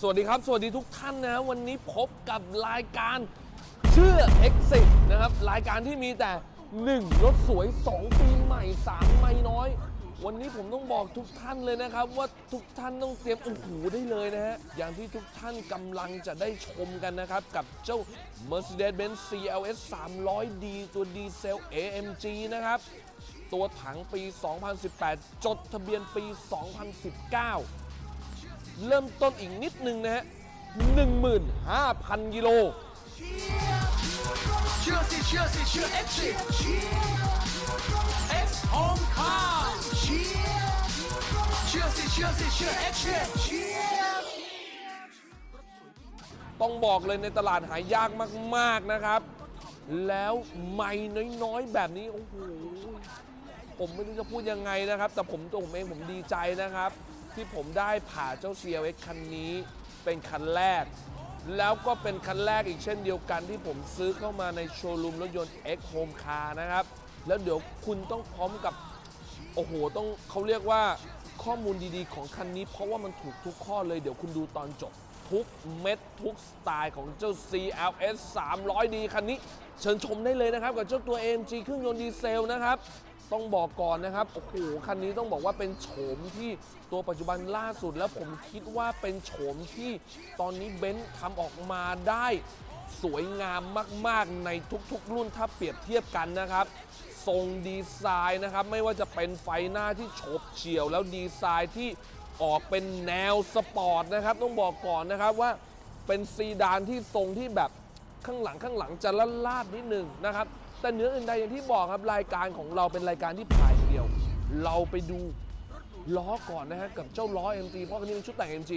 สวัสดีครับ สวัสดีทุกท่านนะวันนี้พบกับรายการเชื่อ Exit นะครับ รายการที่มีแต่ 1 รถสวย 2 ปีใหม่ 3 ไม่น้อย วันนี้ผมต้องบอกทุกท่านเลยนะครับ ว่าทุกท่านต้องเตรียมโอ้โหได้เลยนะฮะ อย่างที่ทุกท่านกำลังจะได้ชมกันนะครับ กับเจ้า Mercedes-Benz CLS 300D ตัวดีเซล AMG นะครับ ตัวถังปี 2018 จดทะเบียนปี 2019 เริ่มต้นอีกนิดนึงนะฮะ15,000 กิโล เชื่อสิเชื่อสิเชื่อ X สิ X Home Car เชื่อสิเชื่อสิเชื่อ X สิต้องบอกเลยในตลาดหายากมาก ๆ นะครับ แล้วไม่น้อย ๆ แบบนี้ โอ้โห ผมไม่รู้จะพูดยังไงนะครับ แต่ผมตัวผมเองผมดีใจนะครับ ที่ผมได้ผ่าเจ้า CLX คันนี้เป็นคันแรก แล้วก็เป็นคันแรกอีกเช่นเดียวกันที่ผมซื้อเข้ามาในโชว์รูมรถยนต์ X Home Car นะครับ แล้วเดี๋ยวคุณต้องพร้อมกับ โอ้โห ต้องเขาเรียกว่าข้อมูลดีๆของคันนี้ เพราะว่ามันถูกทุกข้อเลยเดี๋ยวคุณดูตอนจบ ทุกเม็ดทุกสไตล์ของเจ้า CLS 300D คันนี้ เชิญชมได้เลยนะครับ กับเจ้าตัว AMG เครื่องยนต์ดีเซลนะครับ ต้องบอกก่อนนะครับ โอ้โห คันนี้ต้องบอกว่าเป็นโฉมที่ตัวปัจจุบันล่าสุด แล้วผมคิดว่าเป็นโฉมที่ตอนนี้เบนซ์ทำออกมาได้สวยงามมาก ๆ ในทุกๆ รุ่นถ้าเปรียบเทียบกันนะครับทรงดีไซน์นะครับ ไม่ว่าจะเป็นไฟหน้าที่โฉบเฉี่ยวแล้วดีไซน์ที่ออกเป็นแนวสปอร์ตนะครับ ต้องบอกก่อนนะครับว่าเป็นซีดานที่ทรงที่แบบข้างหลังข้างหลังจะละลาดนิดนึงนะครับ แต่เหนืออื่นใดอย่างที่บอกครับรายการของเราเป็นรายการที่ผ่ายเดียว เราไปดูล้อก่อนนะฮะกับเจ้าล้อ MG เพราะคันนี้เป็นชุดแต่ง MG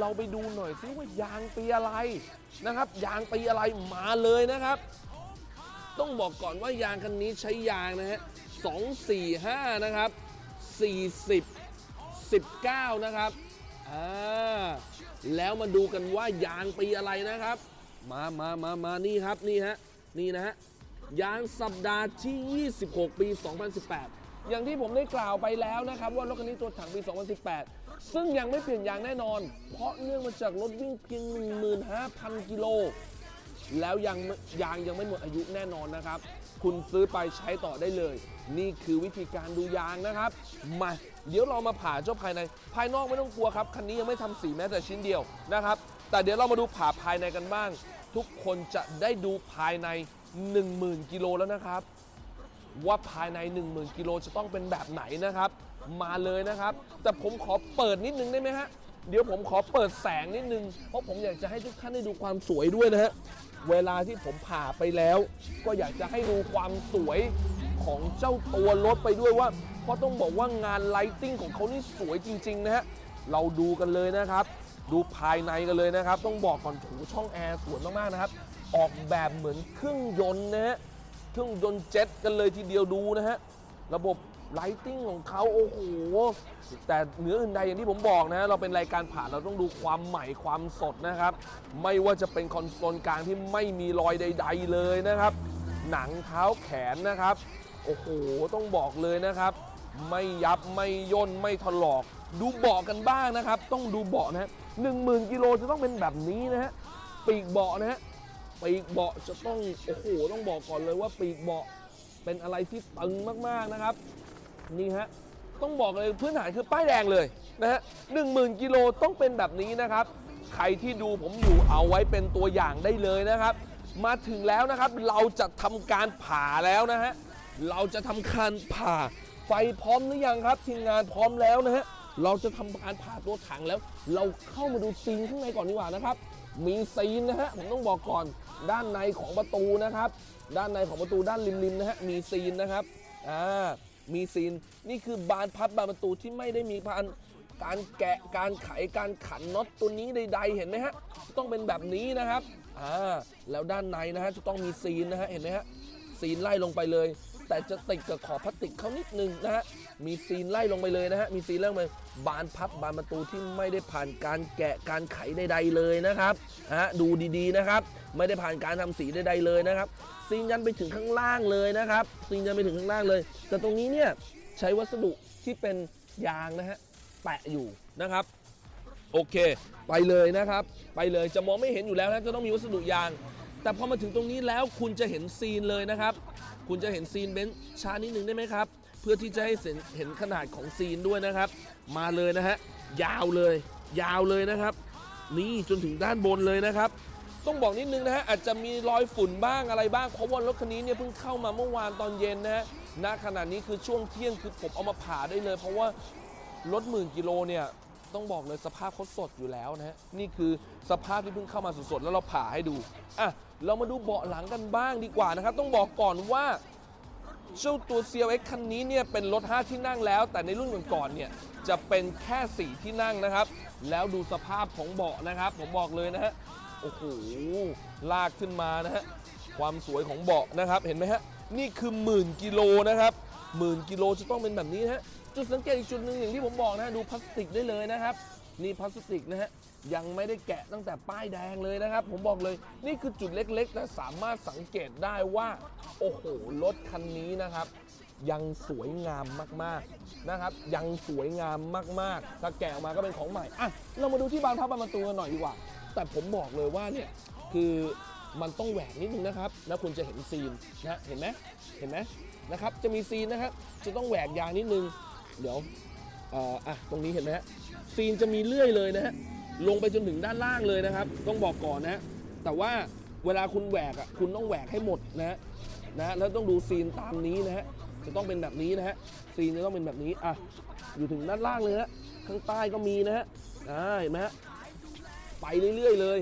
เราไปดูหน่อยซิว่ายางปีอะไรนะครับ ยางปีอะไรมาเลยนะครับ ต้องบอกก่อนว่ายางคันนี้ใช้ยางนะฮะ245 นะครับ 40 19 นะครับอ่าแล้วมาดูกันว่ายางปีอะไรนะครับ มามามามานี่ครับนี่ฮะนี่นะฮะ ยางสัปดาห์ที่ 26 ปี 2018 อย่างที่ผมได้กล่าวไปแล้วนะครับ ว่ารถคันนี้ตัวถังปี 2018 ซึ่งยังไม่เปลี่ยนยางแน่นอน เพราะเนื่องมาจากรถวิ่งเพียง 15,000 กิโล แล้วยังยางยังไม่หมดอายุแน่นอนนะครับ คุณซื้อไปใช้ต่อได้เลย นี่คือวิธีการดูยางนะครับ มาเดี๋ยวเรามาผ่าเจ้าภายใน ภายนอกไม่ต้องกลัวครับ คันนี้ยังไม่ทำสีแม้แต่ชิ้นเดียวนะครับ แต่เดี๋ยวเรามาดูผ่าภายในกันบ้าง ทุกคนจะได้ดูภายใน 10,000 กิโลแล้วนะครับ ว่าภายใน 10,000 กิโลจะต้องเป็นแบบไหนนะครับ มาเลยนะครับ แต่ผมขอเปิดนิดนึงได้ไหมฮะ เดี๋ยวผมขอเปิดแสงนิดนึง เพราะผมอยากจะให้ทุกท่านได้ดูความสวยด้วยนะฮะ เวลาที่ผมผ่าไปแล้ว ก็อยากจะให้ดูความสวยของเจ้าตัวรถไปด้วยว่า เพราะต้องบอกว่างานไลติ้งของเขานี่สวยจริงๆนะฮะ เราดูกันเลยนะครับ ดูภายในกันเลยนะครับ ต้องบอกก่อนถูช่องแอร์สวยมากๆนะครับ ออกแบบเหมือนเครื่องยนต์นะฮะ เครื่องยนต์เจ็ตกันเลยทีเดียวดูนะฮะ ระบบไลติ้งของเขาโอ้โห แต่เหนืออื่นใดอย่างที่ผมบอกนะ เราเป็นรายการผ่านเราต้องดูความใหม่ความสดนะครับ ไม่ว่าจะเป็นคอนโซลกลางที่ไม่มีรอยใด ๆ เลยนะครับ หนังเท้าแขนนะครับ โอ้โห ต้องบอกเลยนะครับ ไม่ยับไม่ย่นไม่ถลอก ดูเบาะกันบ้างนะครับ ต้องดูเบาะนะฮะหนึ่งหมื่นกิโลจะต้องเป็นแบบนี้นะฮะปีกเบาะนะฮะ ปีกเบาะจะต้องโอ้โหต้องบอกก่อนเลยว่าปีกเบาะเป็นอะไรที่ตึงมากๆนะครับ นี่ฮะต้องบอกเลยพื้นฐานคือป้ายแดงเลยนะฮะหนึ่งหมื่นกิโลต้องเป็นแบบนี้นะครับ ใครที่ดูผมอยู่เอาไว้เป็นตัวอย่างได้เลยนะครับ มาถึงแล้วนะครับเราจะทำการผ่าแล้วนะฮะเราจะทำการผ่าไฟพร้อมหรือยังครับทีมงานพร้อมแล้วนะฮะเราจะทำการผ่าตัวถังแล้ว เราเข้ามาดูซีนข้างในก่อนดีกว่านะครับ มีซีนนะฮะผมต้องบอกก่อน ด้านในของประตูนะครับ ด้านในของประตูด้านริมๆนะฮะมีซีนนะครับอ่ามีซีนนี่คือบานพับบานประตูที่ไม่ได้มีพันการแกะการไขการขันน็อตตัวนี้ใด ๆ เห็นไหมฮะต้องเป็นแบบนี้นะครับอ่าแล้วด้านในนะฮะจะต้องมีซีนนะฮะเห็นไหมฮะซีนไล่ลงไปเลย แต่จะติดกับขอบพลาสติกเขานิดนึงนะฮะ มีซีนไล่ลงไปเลยนะฮะ มีซีนไล่ลงไปบานพับบานประตูที่ไม่ได้ผ่านการแกะการไขใดๆเลยนะครับฮะดูดีๆนะครับ ไม่ได้ผ่านการทำสีใดๆเลยนะครับ ซีนยันไปถึงข้างล่างเลยนะครับ ซีนยันไปถึงข้างล่างเลย แต่ตรงนี้เนี่ยใช้วัสดุที่เป็นยางนะฮะแปะอยู่นะครับ โอเค ไปเลยนะครับ ไปเลยจะมองไม่เห็นอยู่แล้วนะจะต้องมีวัสดุยาง แต่พอมาถึงตรงนี้แล้วคุณจะเห็นซีนเลยนะครับ คุณจะเห็นซีนเบนซ์ช้านิดหนึ่งได้ไหมครับ พื่อที่จะให้เห็นขนาดของซีนด้วยนะครับ มาเลยนะฮะยาวเลย ยาวเลยนะครับ นี่จนถึงด้านบนเลยนะครับ ต้องบอกนิดนึงนะฮะอาจจะมีรอยฝุ่นบ้างอะไรบ้างเพราะว่ารถคันนี้เนี่ยเพิ่งเข้ามาเมื่อวานตอนเย็นนะฮะณขณะนี้คือช่วงเที่ยงคือผมเอามาผ่าได้เลย เพราะว่ารถหมื่นกิโลเนี่ยต้องบอกเลยสภาพเขาสดอยู่แล้วนะฮะนี่คือสภาพที่เพิ่งเข้ามาสดๆแล้วเราผ่าให้ดูอะเรามาดูเบาะหลังกันบ้างดีกว่านะครับ ต้องบอกก่อนว่า เจ้าตัว CLX คันนี้เนี่ยเป็นรถ 5 ที่นั่งแล้ว แต่ในรุ่นก่อนๆเนี่ยจะเป็นแค่ 4 ที่นั่งนะครับ แล้วดูสภาพของเบาะนะครับ ผมบอกเลยนะฮะโอ้โหลากขึ้นมานะฮะความสวยของเบาะนะครับเห็นไหมฮะนี่คือหมื่นกิโลนะครับหมื่นกิโลจะต้องเป็นแบบนี้นะฮะจุดสังเกตอีกจุดหนึ่งอย่างที่ผมบอกนะฮะดูพลาสติกได้เลยนะครับ นี่พลาสติกนะฮะยังไม่ได้แกะตั้งแต่ป้ายแดงเลยนะครับ ผมบอกเลยนี่คือจุดเล็กๆแต่สามารถสังเกตได้ว่า โอ้โหรถคันนี้นะครับ ยังสวยงามมากๆนะครับ ยังสวยงามมากๆถ้าแกะออกมาก็เป็นของใหม่อะเรามาดูที่บานพับบานประตูกันหน่อยดีกว่า แต่ผมบอกเลยว่าเนี่ยคือมันต้องแหวกนิดนึงนะครับแล้วคุณจะเห็นซีนนะเห็นไหมเห็นไหมนะครับจะมีซีนนะครับจะต้องแหวกยางนิดนึง เดี๋ยว อ่ออะตรงนี้เห็นไหมฮะซีนจะมีเลื่อยเลยนะฮะลงไปจนถึงด้านล่างเลยนะครับ ต้องบอกก่อนนะแต่ว่าเวลาคุณแหวกอะคุณต้องแหวกให้หมดนะฮะนะแล้วต้องดูซีนตามนี้นะฮะจะต้องเป็นแบบนี้นะฮะซีนจะต้องเป็นแบบนี้อะอยู่ถึงด้านล่างเลยนะข้างใต้ก็มีนะฮะอ่าเห็นไหมฮะไปเรื่อยๆเลย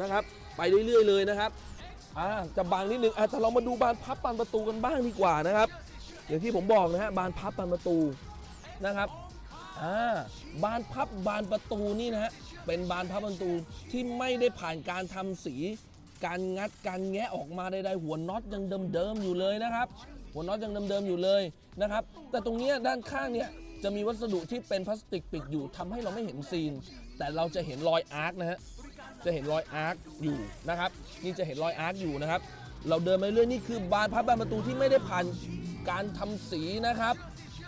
นะครับ ไปเรื่อยๆเลยนะครับอ่าจะบางนิดนึงอะแต่เรามาดูบานพับบานประตูกันบ้างดีกว่านะครับ อย่างที่ผมบอกนะฮะบานพับบานประตูนะครับ อ่าบานพับบานประตูนี่นะฮะเป็นบานพับประตูที่ไม่ได้ผ่านการทำสี การงัดการแงะออกมาใดๆหัวน็อตยังเดิมๆอยู่เลยนะครับ หัวน็อตยังเดิมๆอยู่เลยนะครับ แต่ตรงนี้ด้านข้างเนี่ยจะมีวัสดุที่เป็นพลาสติกปิดอยู่ทำให้เราไม่เห็นซีน แต่เราจะเห็นรอยอาร์คนะฮะจะเห็นรอยอาร์คอยู่นะครับนี่จะเห็นรอยอาร์คอยู่นะครับ เราเดินไปเรื่อยนี่คือบานพับบานประตูที่ไม่ได้ผ่านการทำสีนะครับ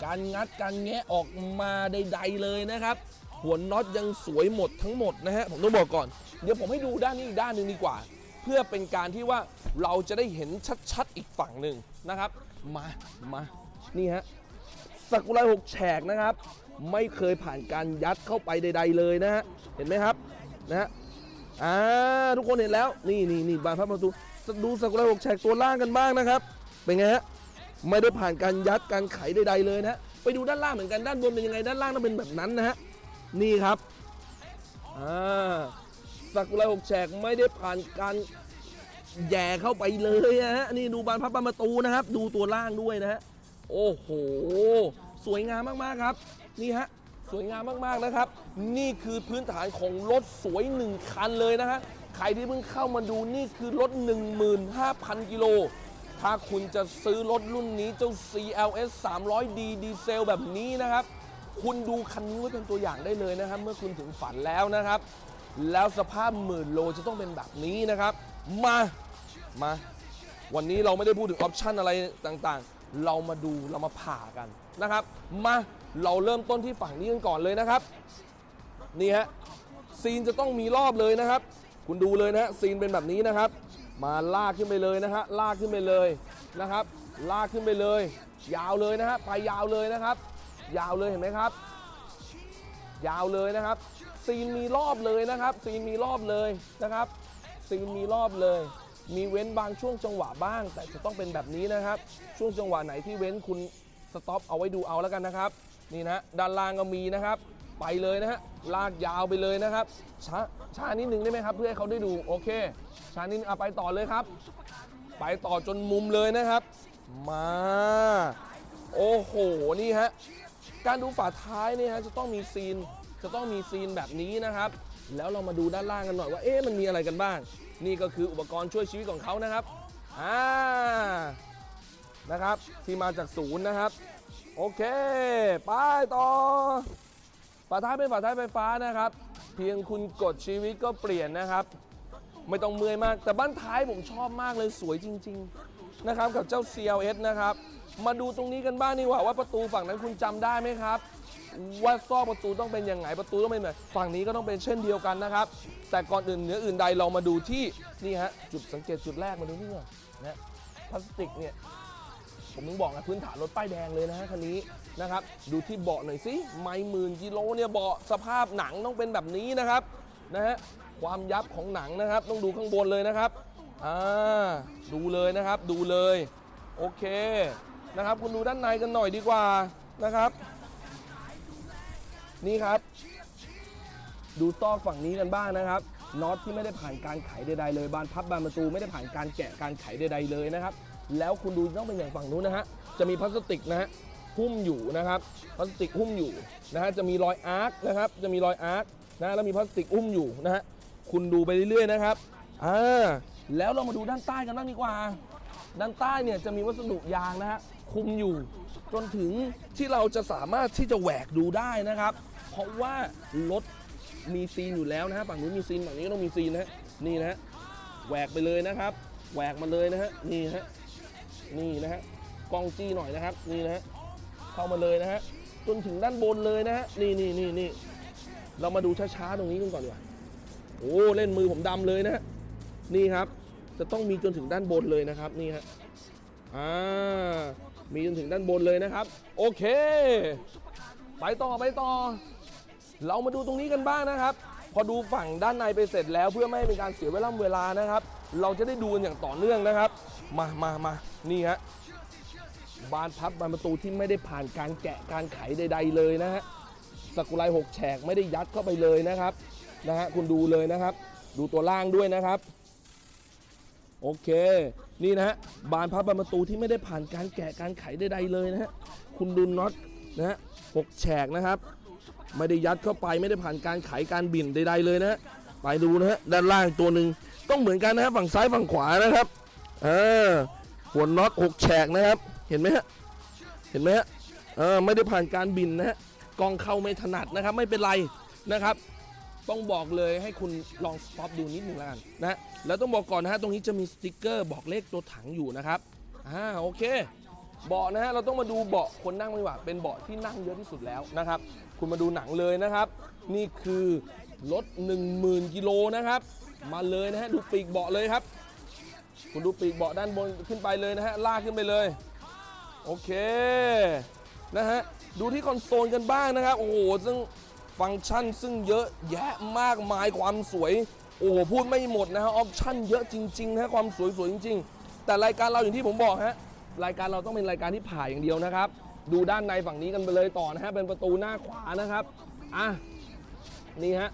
การงัดการแงะออกมาใดๆเลยนะครับ หัวน็อตยังสวยหมดทั้งหมดนะฮะผมต้องบอกก่อน เดี๋ยวผมให้ดูด้านนี้อีกด้านหนึ่งดีกว่า เพื่อเป็นการที่ว่าเราจะได้เห็นชัดๆอีกฝั่งหนึ่งนะครับ มามานี่ฮะสักุระหกแฉกนะครับ ไม่เคยผ่านการยัดเข้าไปใด ๆ เลยนะฮะเห็นไหมครับนะฮะอ่าทุกคนเห็นแล้วนี่นี่นี่บานพับประตูดูสักุระหกแฉกตัวล่างกันบ้างนะครับ เป็นไงฮะ ไม่ได้ผ่านการยัดการไขใดๆเลยนะฮะไปดูด้านล่างเหมือนกันด้านบนเป็นยังไงด้านล่างต้องเป็นแบบนั้นนะฮะนี่ครับอ่าสักุระหกแฉกไม่ได้ผ่านการแย่เข้าไปเลยนะฮะนี่ดูบานพับบานประตูนะครับ ดูตัวล่างด้วยนะฮะโอ้โห สวยงามมากๆครับ นี่ฮะสวยงามมากๆนะครับ นี่คือพื้นฐานของรถสวยหนึ่งคันเลยนะฮะใครที่เพิ่งเข้ามาดูนี่คือรถ 15,000 กิโล ถ้าคุณจะซื้อรถรุ่นนี้เจ้า CLS 300D ดีเซลแบบนี้นะครับ คุณดูคันนี้ไว้เป็นตัวอย่างได้เลยนะครับ เมื่อคุณถึงฝันแล้วนะครับ แล้วสภาพหมื่นโลจะต้องเป็นแบบนี้นะครับ มา มา วันนี้เราไม่ได้พูดถึงออปชันอะไรต่างๆ เรามาดูเรามาผ่ากันนะครับ มาเราเริ่มต้นที่ฝั่งนี้กันก่อนเลยนะครับ นี่ฮะซีนจะต้องมีรอบเลยนะครับ คุณดูเลยนะฮะซีนเป็นแบบนี้นะครับ มาลากขึ้นไปเลยนะฮะลากขึ้นไปเลยนะครับ ลากขึ้นไปเลย ยาวเลยนะฮะไปยาวเลยนะครับ ยาวเลยเห็นไหมครับ ยาวเลยนะครับ ซีนมีรอบเลยนะครับ ซีนมีรอบเลยนะครับ ซีนมีรอบเลย มีเว้นบางช่วงจังหวะบ้าง แต่จะต้องเป็นแบบนี้นะครับ ช่วงจังหวะไหนที่เว้นคุณสต็อปเอาไว้ดูเอาแล้วกันนะครับ นี่นะด้านล่างก็มีนะครับ ไปเลยนะฮะลากยาวไปเลยนะครับช้าช้านิดนึงได้ไหมครับ เพื่อให้เขาได้ดูโอเคช้านิดนึงเอาไปต่อเลยครับ ไปต่อจนมุมเลยนะครับ มา โอ้โหนี่ฮะการดูฝาท้ายเนี่ยฮะจะต้องมีซีนจะต้องมีซีนแบบนี้นะครับ แล้วเรามาดูด้านล่างกันหน่อยว่าเอ๊ะมันมีอะไรกันบ้าง นี่ก็คืออุปกรณ์ช่วยชีวิตของเขานะครับอ่านะครับ ที่มาจากศูนย์นะครับ โอเค ไปต่อ ฝาท้ายเป็นฝาท้ายไฟฟ้านะครับ เพียงคุณกดชีวิตก็เปลี่ยนนะครับ ไม่ต้องเมื่อยมาก แต่บ้านท้ายผมชอบมากเลยสวยจริง ๆ นะครับ กับเจ้า CLS นะครับ มาดูตรงนี้กันบ้างดีกว่าว่าประตูฝั่งนั้นคุณจำได้ไหมครับ ว่าซอกประตูต้องเป็นยังไงประตูต้องเป็นแบบฝั่งนี้ก็ต้องเป็นเช่นเดียวกันนะครับ แต่ก่อนอื่นเหนืออื่นใดเรามาดูที่นี่ฮะจุดสังเกตจุดแรกมาดูนี่ก่อนนะพลาสติกเนี่ยผมถึงบอกนะพื้นฐานรถป้ายแดงเลยนะฮะคันนี้ นะครับ ดูที่เบาะหน่อยสิไม่หมื่นกิโลเนี่ยเบาะสภาพหนังต้องเป็นแบบนี้นะครับนะฮะความยับของหนังนะครับ ต้องดูข้างบนเลยนะครับอ่าดูเลยนะครับ ดูเลย โอเคนะครับ คุณดูด้านในกันหน่อยดีกว่านะครับ นี่ครับ ดูซอกฝั่งนี้กันบ้างนะครับน็อตที่ไม่ได้ผ่านการไขใดๆเลยบานพับบานประตูไม่ได้ผ่านการแกะการไขใดๆเลยนะครับ แล้วคุณดูต้องเป็นอย่างฝั่งนู้นนะฮะจะมีพลาสติกนะฮะ หุ้มอยู่นะครับพลาสติกหุ้มอยู่นะฮะจะมีรอยอาร์คนะครับจะมีรอยอาร์คนะแล้วมีพลาสติกหุ้มอยู่นะฮะคุณดูไปเรื่อยๆนะครับอ่าแล้วเรามาดูด้านใต้กันบ้างดีกว่า ด้านใต้เนี่ยจะมีวัสดุยางนะฮะคุมอยู่ จนถึงที่เราจะสามารถที่จะแหวกดูได้นะครับ เพราะว่ารถมีซีนอยู่แล้วนะฮะฝั่งนู้นมีซีนฝั่งนี้ก็ต้องมีซีนนะฮะนี่นะฮะแหวกไปเลยนะครับแหวกมาเลยนะฮะนี่ฮะนี่นะฮะกล้องจี้หน่อยนะครับนี่นะฮะ เข้ามาเลยนะฮะจนถึงด้านบนเลยนะฮะนี่นี่นี่นี่เรามาดูช้าๆตรงนี้กันก่อนดีกว่าโอ้เล่นมือผมดำเลยนะฮะนี่ครับ จะต้องมีจนถึงด้านบนเลยนะครับนี่ฮะอ่ามีจนถึงด้านบนเลยนะครับ โอเค ไปต่อไปต่อ เรามาดูตรงนี้กันบ้างนะครับ พอดูฝั่งด้านในไปเสร็จแล้วเพื่อไม่ให้เป็นการเสียเวลาเวลานะครับ เราจะได้ดูกันอย่างต่อเนื่องนะครับ มามามานี่ฮะ บานพับบานประตูที่ไม่ได้ผ่านการแกะการไขใด ๆ เลยนะฮะสกุไลหกแฉกไม่ได้ยัดเข้าไปเลยนะครับนะฮะคุณดูเลยนะครับ ดูตัวล่างด้วยนะครับ โอเค นี่นะฮะบานพับบานประตูที่ไม่ได้ผ่านการแกะการไขใดๆเลยนะฮะคุณดูน็อตนะฮะหกแฉกนะครับ ไม่ได้ยัดเข้าไปไม่ได้ผ่านการไขการบิ่นใด ๆ เลยนะฮะไปดูนะฮะด้านล่างตัวหนึ่งต้องเหมือนกันนะฮะฝั่งซ้ายฝั่งขวานะครับเออหัวน็อตหกแฉกนะครับ เห็นไหมฮะ เห็นไหมฮะเออไม่ได้ผ่านการบินนะฮะกองเข้าไม่ถนัดนะครับ ไม่เป็นไรนะครับ ต้องบอกเลยให้คุณลองสต็อปดูนิดหนึ่งแล้วกันนะแล้วต้องบอกก่อนนะฮะตรงนี้จะมีสติกเกอร์บอกเลขตัวถังอยู่นะครับอ่าโอเคเบาะนะฮะเราต้องมาดูเบาะคนนั่งดีกว่าเป็นเบาะที่นั่งเยอะที่สุดแล้วนะครับ คุณมาดูหนังเลยนะครับ นี่คือรถ10,000กิโลนะครับ มาเลยนะฮะดูปีกเบาะเลยครับ คุณดูปีกเบาะด้านบนขึ้นไปเลยนะฮะลากขึ้นไปเลย โอเคนะฮะดูที่คอนโซลกันบ้างนะครับ โอ้โหซึ่งฟังก์ชันซึ่งเยอะแยะมากมายความสวย โอ้โหพูดไม่หมดนะฮะออปชั่นเยอะจริงๆนะฮะความสวยสวยจริง ๆ แต่รายการเราอย่างที่ผมบอกฮะรายการเราต้องเป็นรายการที่ผ่าอย่างเดียวนะครับ ดูด้านในฝั่งนี้กันไปเลยต่อนะฮะเป็นประตูหน้าขวานะครับอะนี่ฮะ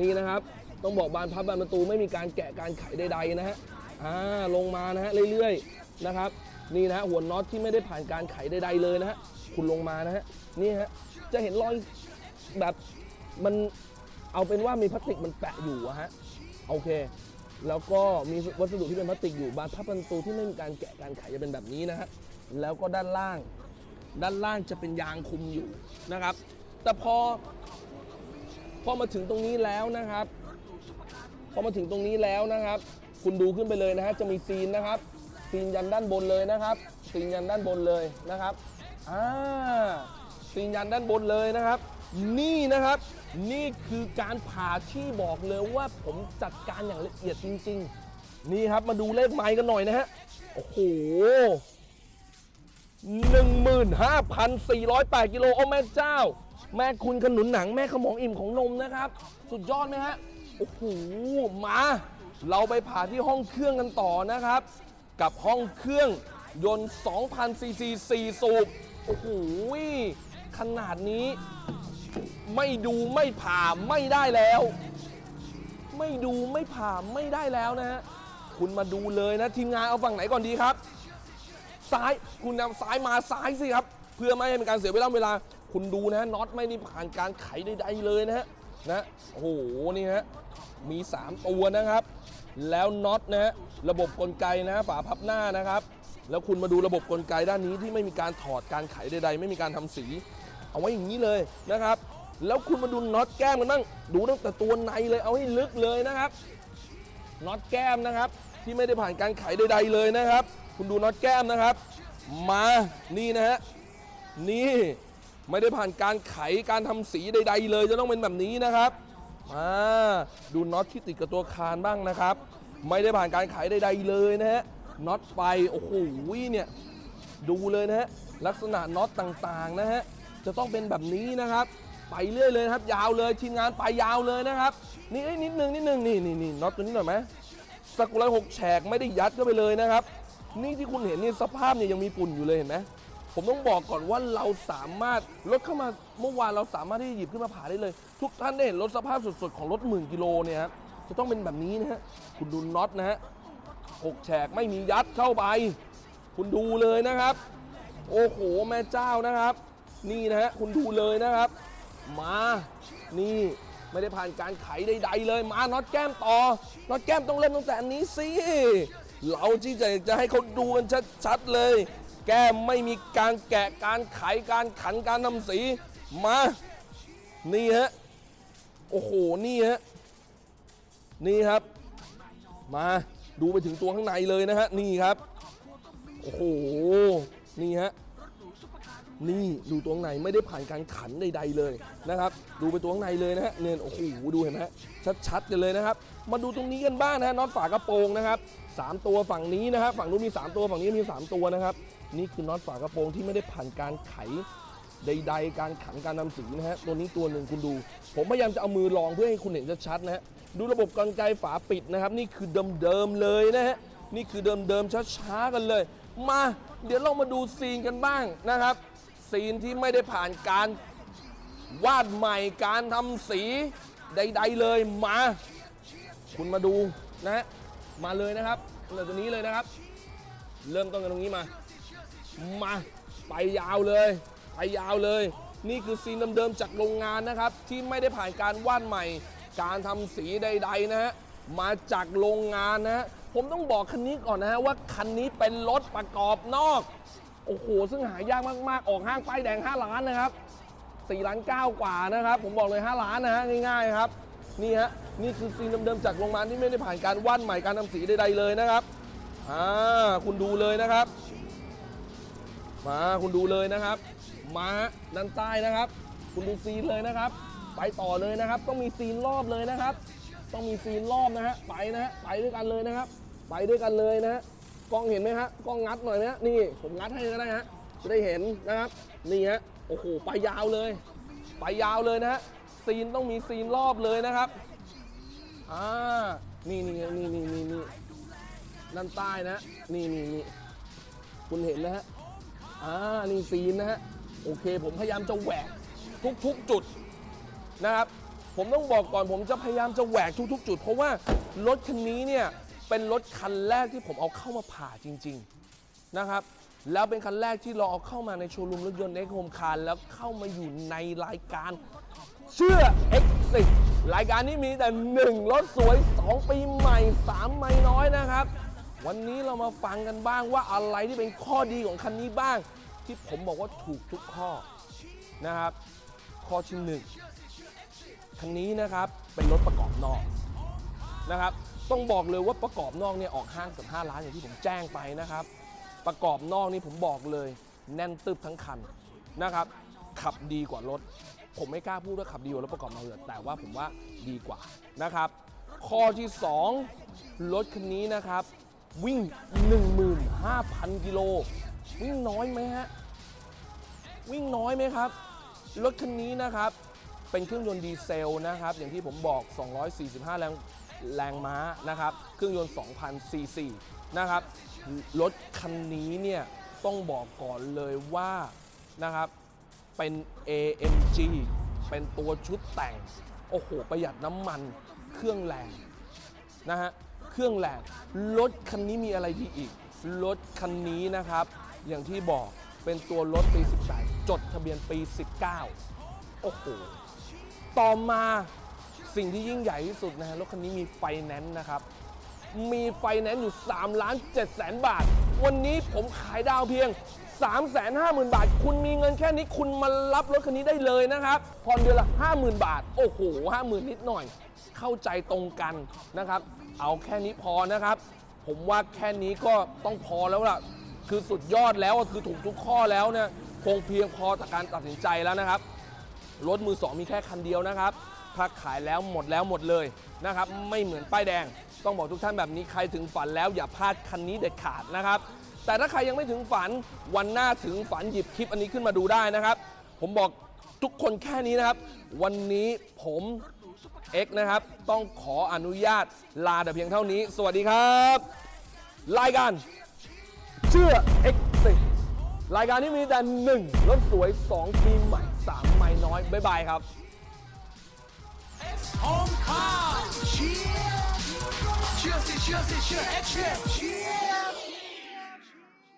นี่นะครับต้องบอกบานพับบานประตูไม่มีการแกะการไขใดๆนะฮะอ่าลงมานะฮะเรื่อยๆนะครับ นี่นะฮะหัวน็อตที่ไม่ได้ผ่านการไขใดๆเลยนะฮะคุณลงมานะฮะนี่ฮะจะเห็นรอยแบบมันเอาเป็นว่ามีพลาสติกมันแปะอยู่อะฮะโอเค แล้วก็มีวัสดุที่เป็นพลาสติกอยู่บานพับประตูที่ไม่มีการแกะการไขจะเป็นแบบนี้นะฮะแล้วก็ด้านล่าง ด้านล่างจะเป็นยางคุมอยู่นะครับ แต่พอ พอมาถึงตรงนี้แล้วนะครับ พอมาถึงตรงนี้แล้วนะครับ คุณดูขึ้นไปเลยนะฮะจะมีซีนนะครับ ซีนยันด้านบนเลยนะครับซีนยันด้านบนเลยนะครับอ่าซีนยันด้านบนเลยนะครับ นี่นะครับ นี่คือการผ่าที่บอกเลยว่าผมจัดการอย่างละเอียดจริง ๆ นี่ครับมาดูเลขไม้กันหน่อยนะฮะโอ้โห15,408กิโลโอ้แม่เจ้า แม่คุณขนุนหนังแม่ขมองอิ่มของนมนะครับ สุดยอดไหมฮะโอ้โหมา เราไปผ่าที่ห้องเครื่องกันต่อนะครับ กับห้องเครื่องยนต์ 2,000 ซีซี4สูบ โอ้โห ขนาดนี้ ไม่ดูไม่ผ่าไม่ได้แล้ว ไม่ดูไม่ผ่าไม่ได้แล้วนะฮะ คุณมาดูเลยนะ ทีมงานเอาฝั่งไหนก่อนดีครับ ซ้ายคุณนำซ้ายมาซ้ายสิครับ เพื่อไม่ให้เป็นการเสียเวลาเวลา คุณดูนะน็อตไม่ได้ผ่านการไขใดๆเลยนะฮะนะโอ้โหนี่ฮะมี 3 ตัวนะครับ แล้วน็อตนะฮะระบบกลไกนะฮะฝาพับหน้านะครับ แล้วคุณมาดูระบบกลไกด้านนี้ที่ไม่มีการถอดการไขใด ๆ ไม่มีการทำสี เอาไว้อย่างนี้เลยนะครับ แล้วคุณมาดูน็อตแก้มกันบ้างดูตั้งแต่ตัวในเลยเอาให้ลึกเลยนะครับน็อตแก้มนะครับ ที่ไม่ได้ผ่านการไขใด ๆ เลยนะครับ คุณดูน็อตแก้มนะครับ มานี่นะฮะนี่ไม่ได้ผ่านการไขการทำสีใด ๆ เลยจะต้องเป็นแบบนี้นะครับ มาดูน็อตที่ติดกับตัวคานบ้างนะครับ ไม่ได้ผ่านการไขใดๆเลยนะฮะน็อตไปโอ้โหเนี่ยดูเลยนะฮะลักษณะน็อตต่างๆนะฮะจะต้องเป็นแบบนี้นะครับ ไปเรื่อยเลยครับ ยาวเลยทีมงานไปยาวเลยนะครับ นี่นิดนึงนิดนึงนี่นี่นี่น็อตตัวนี้หน่อยไหมสกุลหกแฉกไม่ได้ยัดเข้าไปเลยนะครับ นี่ที่คุณเห็นนี่สภาพเนี่ยยังมีฝุ่นอยู่เลยเห็นไหม ผมต้องบอกก่อนว่าเราสามารถรถเข้ามาเมื่อวานเราสามารถที่จะหยิบขึ้นมาผ่าได้เลย ทุกท่านได้เห็นรถสภาพสดๆของรถหมื่นกิโลเนี่ยครับจะต้องเป็นแบบนี้นะฮะคุณดูน็อตนะฮะหกแฉกไม่มียัดเข้าไป คุณดูเลยนะครับ โอ้โหแม่เจ้านะครับ นี่นะฮะคุณดูเลยนะครับ มานี่ไม่ได้ผ่านการไขใดๆเลย มาน็อตแก้มต่อน็อตแก้มต้องเริ่มตั้งแต่อันนี้สิเราที่จะจะให้เขาดูกันชัดๆเลย แก้มไม่มีการแกะการไขการขันการทำสีมา นี่ฮะ โอ้โห นี่ฮะ นี่ครับ มาดูไปถึงตัวข้างในเลยนะฮะ นี่ครับ โอ้โห นี่ฮะ นี่ดูตัวข้างในไม่ได้ผ่านการขันใดๆเลยนะครับ ดูไปตัวข้างในเลยนะฮะ เนี่ยโอ้โห ดูเห็นไหมชัดๆกันเลยนะครับ มาดูตรงนี้กันบ้างนะฮะน็อตฝากระโปรงนะครับสามตัวฝั่งนี้นะครับ ฝั่งนู้นมี 3 ตัว ฝั่งนี้มี 3 ตัวนะครับ นี่คือน็อตฝากระโปรงที่ไม่ได้ผ่านการไขใด ๆ การขันการนำสีนะฮะตัวนี้ตัวหนึ่งคุณดู ผมพยายามจะเอามือลองเพื่อให้คุณเห็นชัดๆนะฮะดูระบบกลไกฝาปิดนะครับ นี่คือเดิมๆเลยนะฮะนี่คือเดิมๆช้าๆกันเลย มา เดี๋ยวเรามาดูซีนกันบ้างนะครับ ซีนที่ไม่ได้ผ่านการวาดใหม่การทำสีใด ๆเลยมา คุณมาดูนะฮะมาเลยนะครับเริ่มตรงนี้เลยนะครับ เริ่มต้นกันตรงนี้มา มาไปยาวเลย ไปยาวเลย นี่คือซีนเดิมๆจากโรงงานนะครับ ที่ไม่ได้ผ่านการวาดใหม่ การทำสีใด ๆ นะฮะมาจากโรงงานนะฮะผมต้องบอกคันนี้ก่อนนะฮะว่าคันนี้เป็นรถประกอบนอกโอ้โหซึ่งหายากมากๆ ออกห้างป้ายแดง 5 ล้านนะครับ4ล้าน9กว่านะครับ ผมบอกเลย 5 ล้านนะฮะง่ายๆครับนี่ฮะนี่คือซีนเดิมๆจากโรงงานที่ไม่ได้ผ่านการวาดใหม่การทำสีใดๆเลยนะครับอ่าคุณดูเลยนะครับ มาคุณดูเลยนะครับ มาด้านใต้นะครับ คุณดูซีนเลยนะครับ ไปต่อเลยนะครับ ต้องมีซีนรอบเลยนะครับ ต้องมีซีนรอบนะฮะไปนะฮะไปด้วยกันเลยนะครับ ไปด้วยกันเลยนะฮะกล้องเห็นไหมฮะกล้องงัดหน่อยไหมฮะนี่ผมงัดให้ก็ได้ฮะจะได้เห็นนะครับนี่ฮะโอ้โหไปยาวเลย ไปยาวเลยนะฮะซีนต้องมีซีนรอบเลยนะครับอ่านี่นี่นี่นี่นี่นี่ด้านใต้นะนี่นี่นี่คุณเห็นนะฮะ อ่านี่ซีนนะฮะ โอเค ผมพยายามจะแหวกทุกๆจุดนะครับ ผมต้องบอกก่อนผมจะพยายามจะแหวกทุกๆ จุด เพราะว่ารถคันนี้เนี่ย เป็นรถคันแรกที่ผมเอาเข้ามาผ่าจริง ๆนะครับ แล้วเป็นคันแรกที่เราเอาเข้ามาในโชว์รูมรถยนต์เอ็กโฮมคาร์แล้วเข้ามาอยู่ในรายการเชื่อ X10 รายการนี้มีแต่ 1 รถสวย 2 ปีใหม่ 3 ไม่น้อยนะครับ วันนี้เรามาฟังกันบ้างว่าอะไรที่เป็นข้อดีของคันนี้บ้าง ที่ผมบอกว่าถูกทุกข้อนะครับ ข้อที่หนึ่งคันนี้นะครับเป็นรถประกอบนอกนะครับ ต้องบอกเลยว่าประกอบนอกเนี่ยออกห้างเกือบ5ล้านอย่างที่ผมแจ้งไปนะครับ ประกอบนอกนี่ผมบอกเลย แน่นตึบทั้งคันนะครับ ขับดีกว่ารถ ผมไม่กล้าพูดว่าขับดีกว่ารถประกอบนอกเลยแต่ว่าผมว่าดีกว่านะครับ ข้อที่ 2 รถคันนี้นะครับ วิ่ง 15,000 กิโล วิ่งน้อยไหมฮะ วิ่งน้อยไหมครับ รถคันนี้นะครับ เป็นเครื่องยนต์ดีเซลนะครับ อย่างที่ผมบอก 245 แรงแรงม้านะครับ เครื่องยนต์ 2,000 ซีซีนะครับ รถคันนี้เนี่ย ต้องบอกก่อนเลยว่านะครับ เป็น AMG เป็นตัวชุดแต่ง โอ้โห ประหยัดน้ำมัน เครื่องแรงนะฮะ เครื่องแรงรถคันนี้มีอะไรดีอีก รถคันนี้นะครับ อย่างที่บอกเป็นตัวรถปี 18 จดทะเบียนปี 19 โอ้โห ต่อมาสิ่งที่ยิ่งใหญ่ที่สุดนะฮะรถคันนี้มีไฟแนนซ์นะครับ มีไฟแนนซ์อยู่3ล้าน7แสนบาท วันนี้ผมขายดาวเพียง 3 5 0 0 0 0 บาท คุณมีเงินแค่นี้คุณมารับรถคันนี้ได้เลยนะครับผ่อนเดือนละ 50,000 บาท โอ้โห 50,000 นิดหน่อย เข้าใจตรงกันนะครับ เอาแค่นี้พอนะครับ ผมว่าแค่นี้ก็ต้องพอแล้วล่ะ คือสุดยอดแล้วคือถูกทุกข้อแล้วเนี่ยคงเพียงพอต่อการตัดสินใจแล้วนะครับ รถมือสองมีแค่คันเดียวนะครับ ถ้าขายแล้วหมดแล้วหมดเลยนะครับ ไม่เหมือนป้ายแดง ต้องบอกทุกท่านแบบนี้ใครถึงฝันแล้วอย่าพลาดคันนี้เด็ดขาดนะครับ แต่ถ้าใครยังไม่ถึงฝันวันหน้าถึงฝันหยิบคลิปอันนี้ขึ้นมาดูได้นะครับ ผมบอกทุกคนแค่นี้นะครับ วันนี้ผม X นะครับ ต้องขออนุญาตลาแต่เพียงเท่านี้ สวัสดีครับ รายการเชื่อ X รายการที่มีแต่หนึ่งรถสวย 2 ทีมใหม่ 3 ไม่น้อย บ๊ายบายครับ Home car. Cheer. Cheer, cheer, cheer, cheer, cheer.